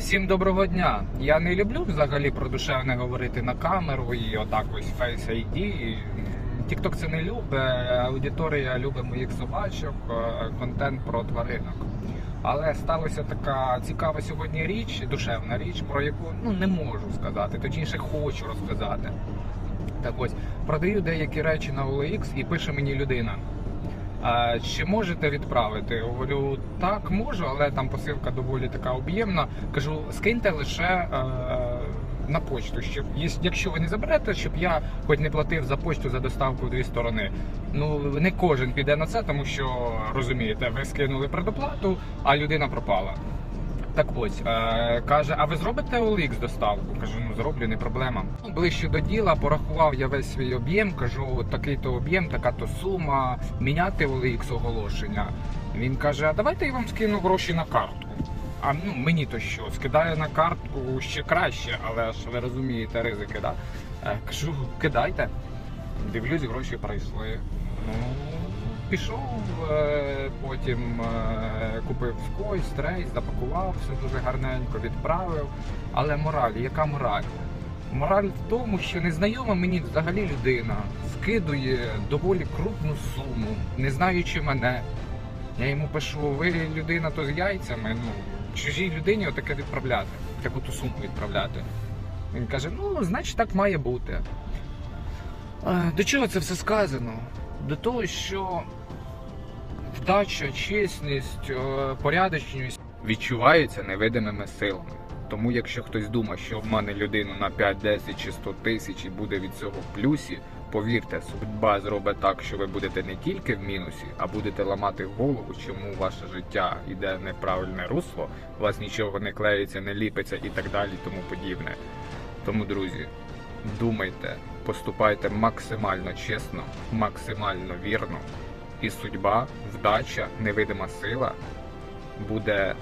Всім доброго дня. Я не люблю взагалі про душевне говорити на камеру і отак ось Face ID. TikTok це не любить, аудиторія любить моїх собачок, е, контент про тваринок. Але сталася така цікава сьогодні річ, душевна річ, про яку ну не можу сказати, точніше хочу розказати. Так ось продаю деякі речі на OLX і пише мені людина. Чи можете відправити? Говорю, так, можу, але там посилка доволі така об'ємна. Кажу, скиньте лише е, на почту, щоб якщо ви не заберете, щоб я хоч не платив за почту за доставку в дві сторони. Ну не кожен піде на це, тому що розумієте, ви скинули предоплату, а людина пропала. Так ось е, каже: а ви зробите OLX доставку? Кажу, ну зроблю, не проблема. Ну, Ближче до діла порахував я весь свій об'єм. Кажу, такий то об'єм, така то сума. Міняти OLX оголошення. Він каже: А давайте я вам скину гроші на картку. А ну мені то що, скидає на картку ще краще, але ж ви розумієте ризики, да? Е, кажу, кидайте. Дивлюсь, гроші прийшли. Ну, пішов, е, потім е, купив скось, трейс, запакував, все дуже гарненько відправив. Але мораль, яка мораль? Мораль в тому, що незнайома мені взагалі людина скидує доволі крупну суму, не знаючи мене. Я йому пишу, ви людина то з яйцями, ну, чужій людині отаке відправляти, таку ту суму відправляти. Він каже, ну, значить, так має бути. Е, До чого це все сказано? До того, що вдача, чесність, е, порядочність відчуваються невидимими силами. Тому якщо хтось думає, що обмане людину на 5, 10 чи 100 тисяч і буде від цього в плюсі, повірте, судьба зробить так, що ви будете не тільки в мінусі, а будете ламати голову, чому ваше життя йде в неправильне русло, у вас нічого не клеїться, не ліпиться і так далі, тому подібне. Тому, друзі, думайте, поступайте максимально чесно, максимально вірно, і судьба, вдача, невидима сила буде.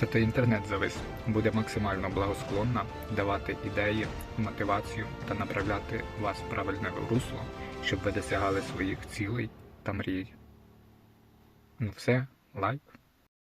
Тобто інтернет завис буде максимально благосклонна давати ідеї, мотивацію та направляти вас в правильне русло, щоб ви досягали своїх цілей та мрій. Ну все, лайк.